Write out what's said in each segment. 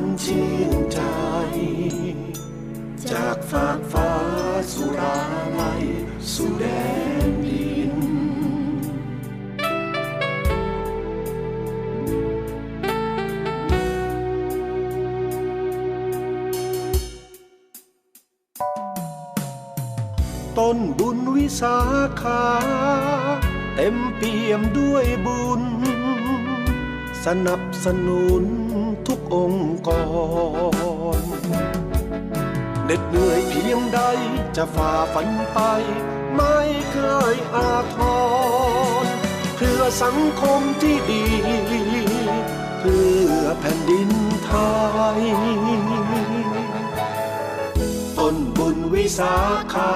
นฝนอันชื่นใจ จากฟากฟ้าสุราลัยสู่แดนดิน ต้นบุญวิสาขาเต็มเปี่ยมด้วยบุญ สนับสนุน ทุกองค์กรเหน็ดเหนื่อยเพียงใดจะฝ่าฟันไป ไม่เคยอาทรเพื่อสังคมที่ดี เพื่อแผ่นดินไทยต้นบุญวิสาขา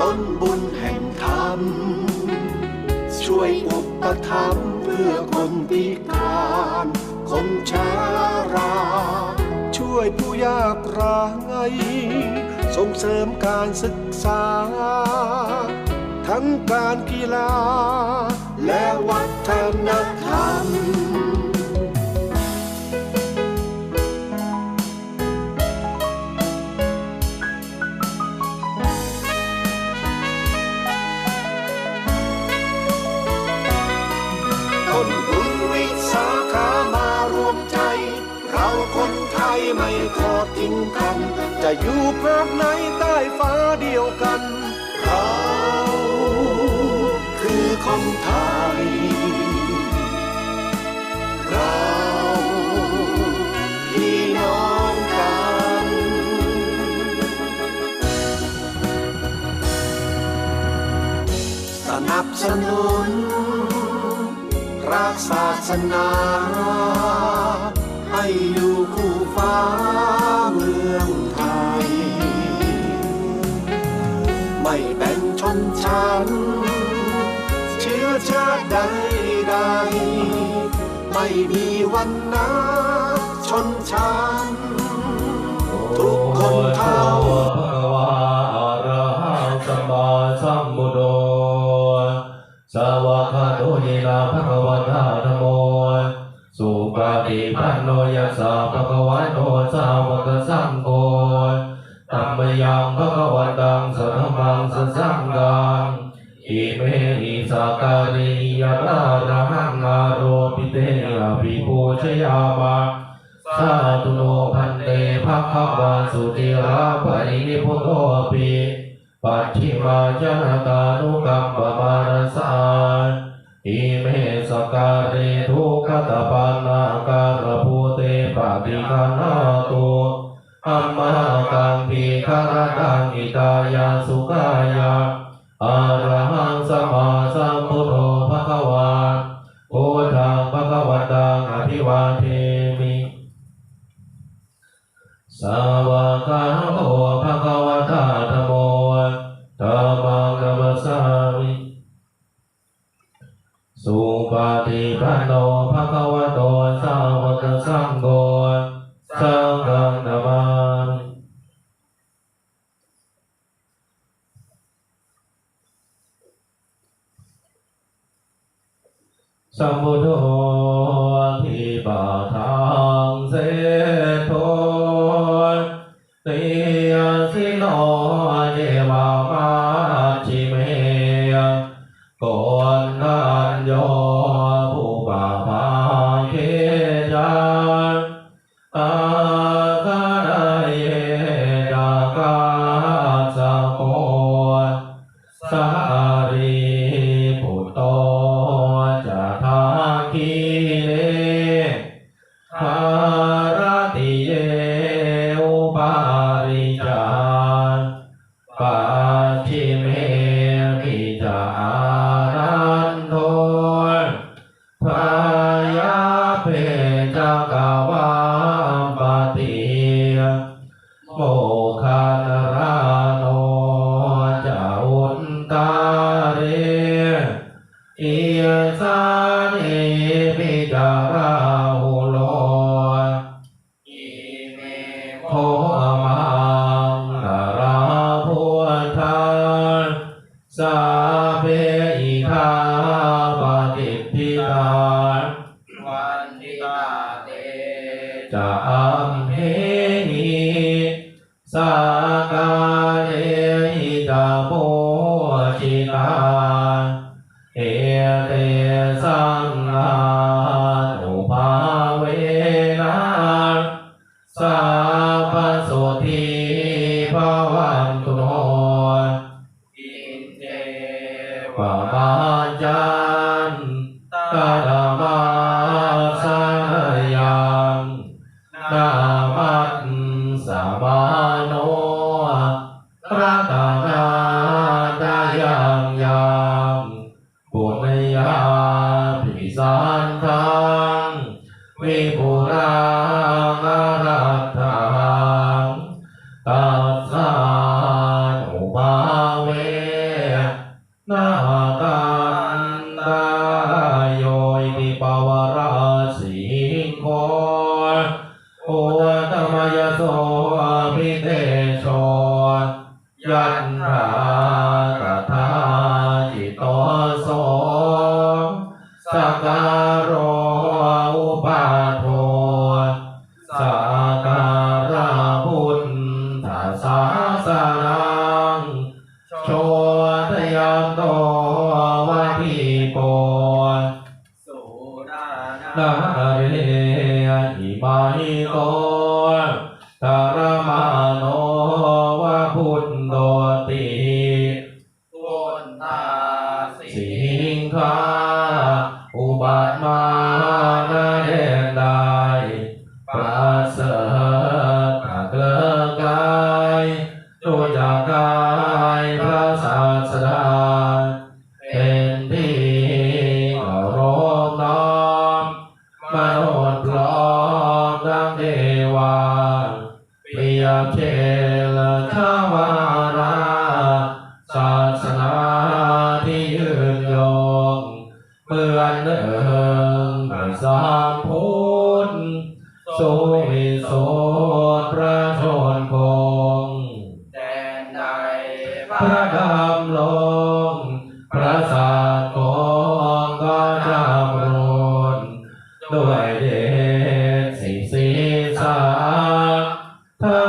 ต้นบุญแห่งธรรม ช่วยอุปถัมภ์เพื่อคนพิการ คนชารา ช่วยผู้ยากไร้ส่งเสริมการศึกษา ทั้งการกีฬาและวัฒนธรรม กัน จะอยู่ภาคไหนใต้ฟ้าเดียวกัน เราคือคนไทย เราพี่น้องกัน สนับสนุนพระศาสนาให้อยู่คู่ฟ้าเมื ฉัน เชื้อชาติใดใดไม่มีวันนะชนชาติานุกัมปะมารสานอิเมสการิทุกขตปานาการภูเตปะปิคานาตุอัมมากังปีคารตังอิตายาสุกายาอาร คะวะโตสาวกสังโฆ เรอิยสา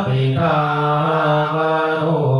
ปิตาวานุ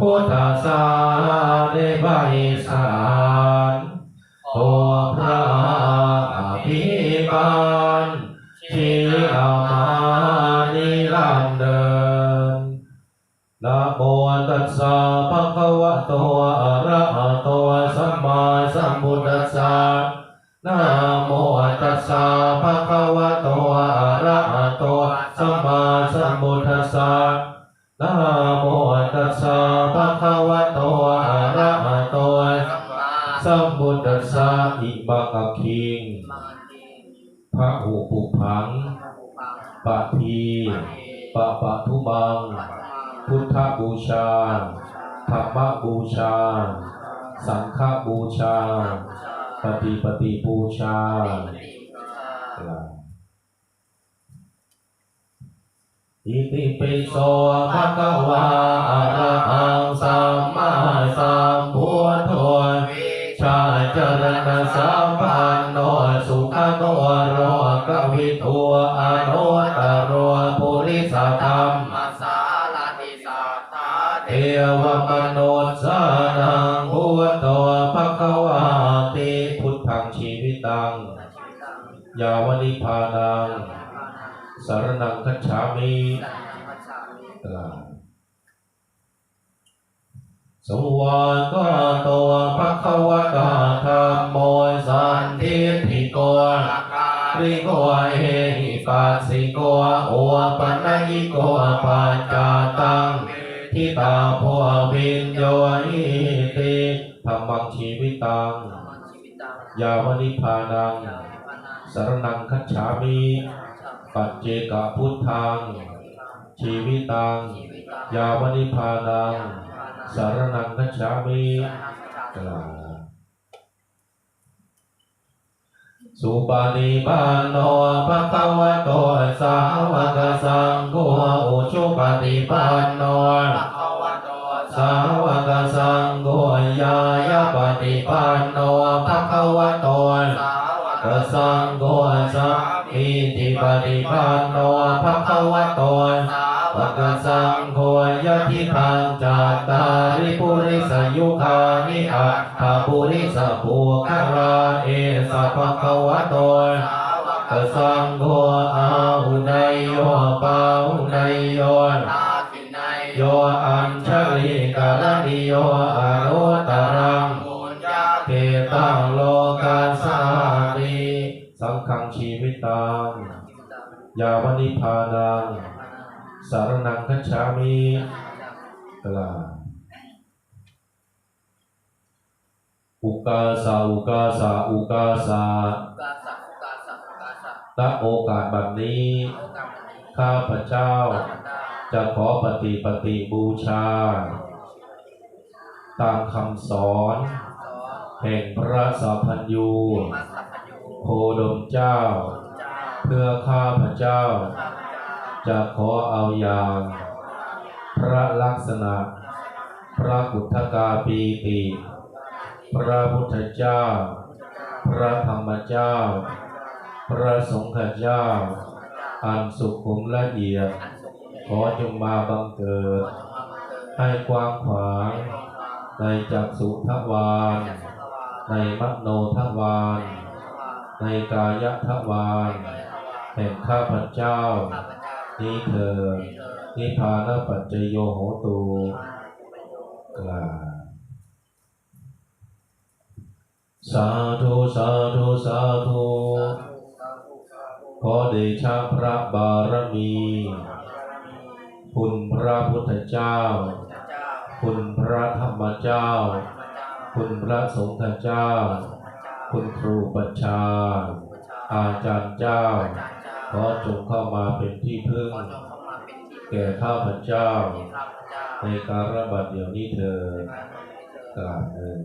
พุทธาสาเนบายสา หิปะกะคิงพระหูปุพังปะทีปะปะทุมัง พุทธบูชา ธรรมบูชา สังฆบูชา ปฏิปฏิบูชาอิติปิโสภะคะวะอะระหังสัมมาสัมพุทโธ ชาจรณสัมปันโนสุขโนโรกวิทัวอโนตโรปุริสธรรมสาลาติสาธาเทวมโนสานังพุทโตภกวาติพุทธังชีวิตัง ยาวนิพานังสารนังคัจฉามิ สุวากาโตภควตาธรรมโมสันทิทิโกริโกเอหิปัสสิโกโอปัญญิโกปัจจาตังทิตาโพวินโยหิติธรรมังชีวิตัง ยาวนิพานัง สรนังคัจฉามิปัจเจกพุทธัง ชีวิตัง ยาวนิพานัง สารนังคัจฉามิกล่าวสุปฏิปันโนภ ปกสังโฆยายาปฏิปันโนภะกะสังโฆยะทิทังจัตตาริปุริสยุคานิอัตถาปุริสปุคาราเอสะภะคะวะโตกสังโฆอาหุนายโยปาหุนายโยโยอัญชลิกาลนิโยอนุตตรังเทตังโลกาสานิสังฆังชีวิตังยาวนิพานัง สารนังคัจฉามิกล่าวอุกาสาอุกาสาอุกาสาณโอกาสบัดนี้ ข้าพเจ้า จะขอปฏิปฏิบูชา ตามคำสอน แห่งพระสัพพัญญูโคดมเจ้า เพื่อข้าพเจ้า จะขอเอาอย่างพระลักษณะ พระกุทกาปีติพระพุทธเจ้า พระธรรมเจ้า พระสงฆ์เจ้า อันสุขุมละเอียด ขอจงมาบังเกิด ให้กว้างขวางในจักสุทวารในมโนทวารในกายทวารแห่งข้าพเจ้า นี้เถิดนิพพานปัจจโยโหตูกลาสาธุสาธุสาธุขอเดชะพระบารมี คุณพระพุทธเจ้า คุณพระธรรมเจ้า คุณพระสงฆ์เจ้า คุณครูปัญชา อาจารย์เจ้า อจงเข้ามาเป็นที่พึ่ง แก่ข้าพเจ้า ในการระบาดเดี๋ยวนี้เธอกราบหนึ่ง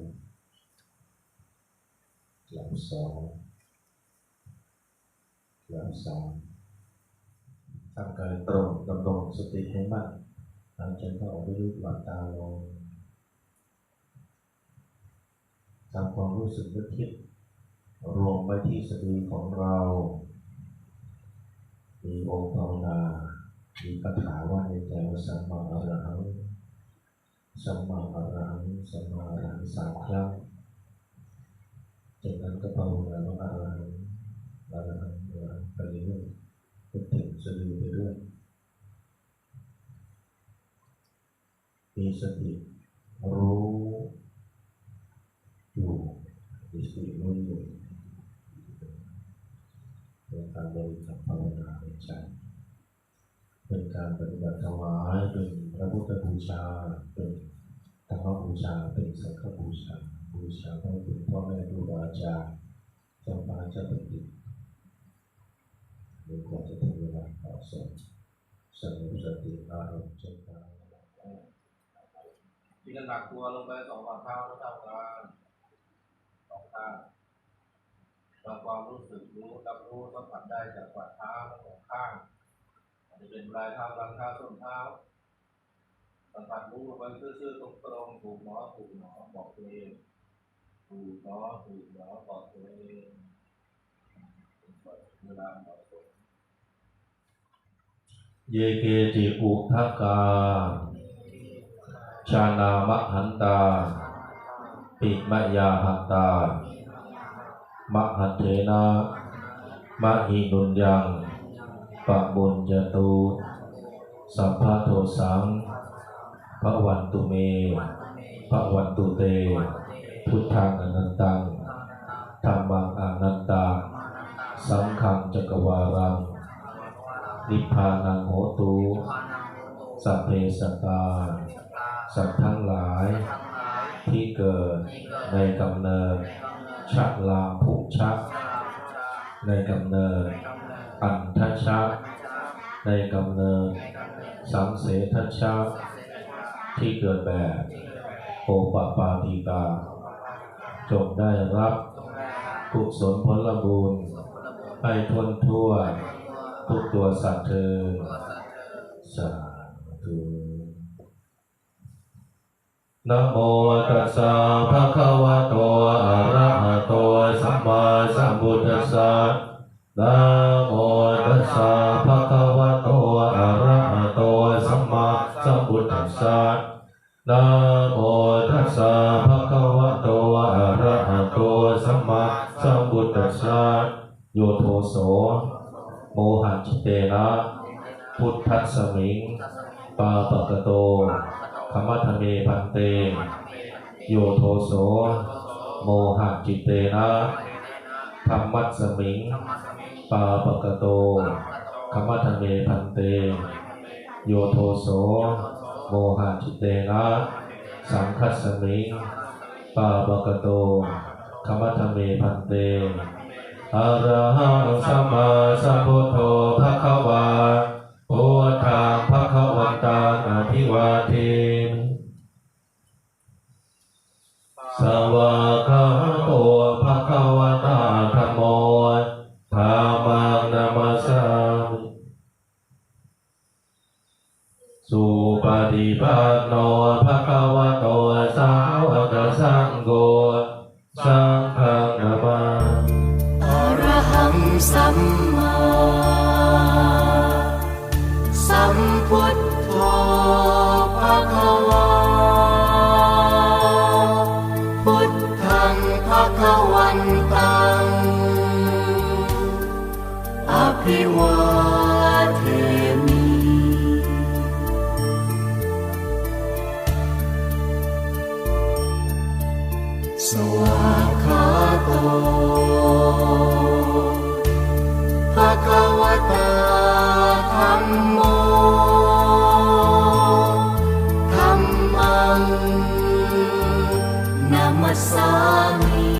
กราบสองกราบสามทำการตรงดำรงสติให้มั่นหลังจากนั้นออกไปรูปหลับตาลงทำความรู้สึกนึกคิดรวมไว้ที่สติของเรา มีองค์ภาวนามีคาถาว่าในใจว่าสัมมาอรหังสัมมาอรหังสัมมาอรหังสามครั้งจากนั้นก็ภาวนาว่าอรหังอรหังอรหังไปเรื่อยๆนึกถึงสติไปเรื่อยมีสติรู้อยู่มีสติรู้อยู่ การบริกรรมภาวนาในใจเป็นการปฏิบัติถวายเป็นพระพุทธบูชา เป็นธรรมบูชา เป็นสังฆบูชา บูชาพระคุณพ่อแม่ครูบาอาจารย์จ้าฟ้าเจ้าแผ่นดินหรือก่อนจะถึงเวลาเหมาะสมสงบสติอารมณ์เจ้าฟ้าที่น้ำหนักตัวลงไปสองฝ่าเท้าเท่ากันสองข้าง ทำความรู้สึกรู้รับรู้สัมผัสได้จากฝ่าเท้าทั้งสองข้างอาจจะเป็นปลายเท้าหลังเท้าส้นเท้าสัมผัสรู้ลงไปซื่อๆตรงๆถูกหนอถูกหนอบอกตัวเองถูกหนอถูกหนอบอกตัวเองเวลาเหมาะสมเยเกจิอุทกา ชานามหันตา ปิมยาหันตา มหันเทนะมหินุนยังปะบุญจตุสัพพะโทสังพระวันตุเมพระวันตุเต พุทธังอนันตังธรรมังอนันตาสังฆังจักรวารัง นิพพานังโหตุสัพเพสตาสัตว์ทั้งหลายที่เกิดในกำเนิด ชักลาภุชักในกำเนิด อันทชักในกำเนิด สังเสทชักที่เกิดแบบโอปปาติกา จงได้รับกุศลผลบุญให้ทนทั่ว ทุกตัวสัตว์เธอสาธุ นะโมตัสสะภะคะวะโตอะระหะโตสัมมาสัมพุทธัสสะนะโมตัสสะภะคะวะโตอะระหะโตสัมมาสัมพุทธัสสะนะโมตัสสะภะคะวะโตอะระหะโตสัมมาสัมพุทธัสสะโยโทโสโมหัจิเตนะพุทธัสสมิงปาปะกะโต ธรรมทเมพันเต โยโทโส โมหะจิตเตนะธรรมัสสมิง ปาปกะโตธรรมทเมพันเต โยโทโส โมหะจิตเตนะสังคัสมิง ปาปกะโตธรรมทเมพันเตอรหังสัมมาสัมพุทโธภะคะ วันตังอภิวา